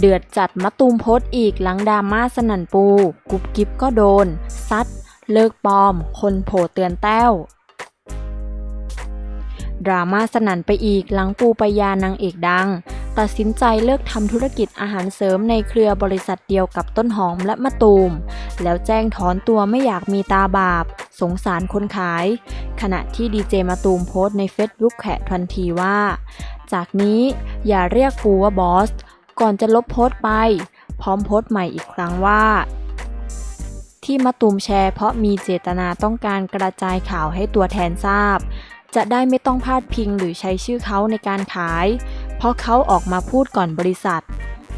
เดือดจัดมะตูมโพสต์อีกหลังดราม่าสนั่นปู กุบกิบก็โดน ซัด เลิกปลอม คนโผเตือนแต้วดราม่าสนั่นไปอีกหลังปูปยานางเอกดัง ตัดสินใจเลิกทำธุรกิจอาหารเสริมในเครือบริษัทเดียวกับต้นหอมและมะตูม แล้วแจ้งถอนตัวไม่อยากมีตาบาป สงสารคนขาย ขณะที่ดีเจมะตูมโพสต์ใน Facebook แขะทันทีว่า จากนี้อย่าเรียกปูว่าบอส ก่อนจะลบโพสต์ไป พร้อมโพสต์ใหม่อีกครั้งว่า ที่มะตูมแชร์เพราะมีเจตนาต้องการกระจายข่าวให้ตัวแทนทราบ จะได้ไม่ต้องพาดพิงหรือใช้ชื่อเขาในการขาย เพราะเขาออกมาพูดก่อนบริษัท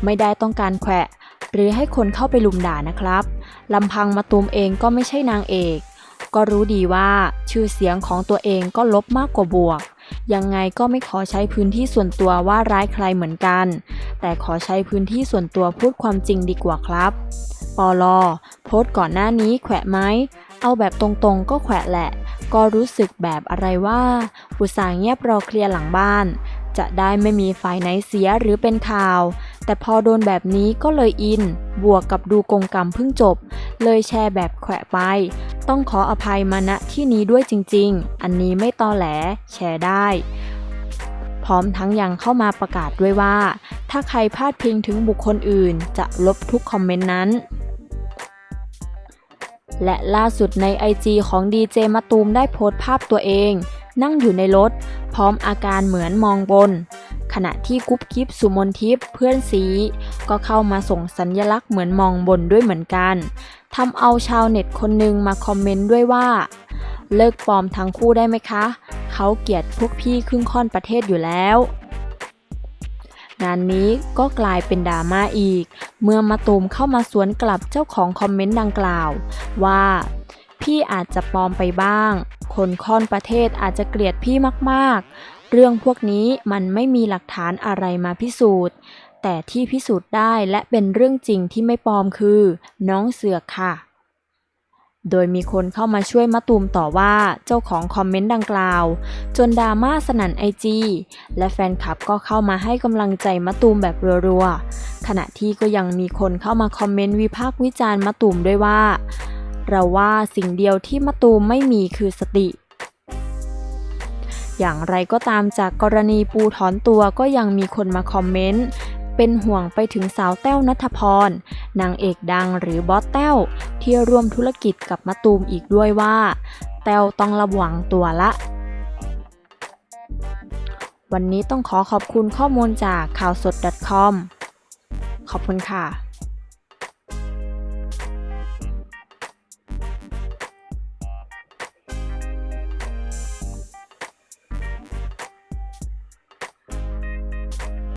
ไม่ได้ต้องการแขวะ หรือให้คนเข้าไปลุมด่านะครับลำพังมาตูมเองก็ไม่ใช่นางเอก ก็รู้ดีว่าชื่อเสียงของตัวเองก็ลบมากกว่าบวก ยังไงก็ไม่ขอใช้พื้นที่ส่วนตัวว่าร้ายใครเหมือนกัน แต่ขอใช้พื้นที่ส่วนตัวพูดความจริงดีกว่าครับปอลอโพสก่อนหน้านี้แขวะไหม เอาแบบตรงๆก็แขวะแหละ ก็รู้สึกแบบอะไรว่า อุตส่าห์เงียบรอเคลียร์หลังบ้าน จะได้ไม่มีฝ่ายไหนเสียหรือเป็นข่าว แต่พอโดนแบบนี้ก็เลยอิน บวกกับดูกงกรรมเพิ่งจบ เลยแชร์แบบแขวะไป ต้องขออภัยมาณที่นี้ด้วยจริงๆ อันนี้ไม่ตอแหล แชร์ได้ พร้อมทั้งยังเข้ามาประกาศด้วยว่า ถ้าใครพลาดพิงถึงบุคคลอื่น จะลบทุกคอมเมนต์นั้น และล่าสุดใน IG ของดีเจมะตูมได้โพสต์ภาพตัวเอง นั่งอยู่ในรถ พร้อมอาการเหมือนมองบนขณะที่กุ๊บกิ๊บสุมนทิพย์เพื่อนซีก็เข้ามาส่งสัญญลักษณ์เหมือนมองบนด้วยเหมือนกัน ทำเอาชาวเน็ตคนหนึ่งมาคอมเมนต์ด้วยว่า เลิกปลอมทั้งคู่ได้ไหมคะ เขาเกลียดพวกพี่ครึ่งค่อนประเทศอยู่แล้ว งานนี้ก็กลายเป็นดราม่าอีก เมื่อมาตูมเข้ามาสวนกลับเจ้าของคอมเมนต์ดังกล่าว ว่า พี่อาจจะปลอมไปบ้าง คนค่อนประเทศอาจจะเกลียดพี่มากๆ เรื่องพวกนี้มันไม่มีหลักฐานอะไรมาพิสูจน์ แต่ที่พิสูจน์ได้และเป็นเรื่องจริงที่ไม่ปลอมคือ น้องเสือกค่ะ โดยมีคนเข้ามาช่วยมะตูมต่อว่าเจ้าของคอมเมนต์ดังกล่าว จนดราม่าสนั่นไอจีและแฟนคลับก็เข้ามาให้กำลังใจมะตูมแบบรัวๆ ขณะที่ก็ยังมีคนเข้ามาคอมเมนต์วิพากษ์วิจารณ์มะตูมด้วยว่า เราว่าสิ่งเดียวที่มะตูมไม่มีคือสติอย่างไรก็ตามจากกรณีปูถอนตัวก็ยังมีคนมาคอมเมนต์ เป็นห่วงไปถึงสาวแต้วนัทพร นางเอกดังหรือบอสแต้ว ที่ร่วมธุรกิจกับมะตูมอีกด้วยว่า แต้วต้องระวังตัวละ วันนี้ต้องขอขอบคุณข้อมูลจากข่าวสด .com ขอบคุณค่ะ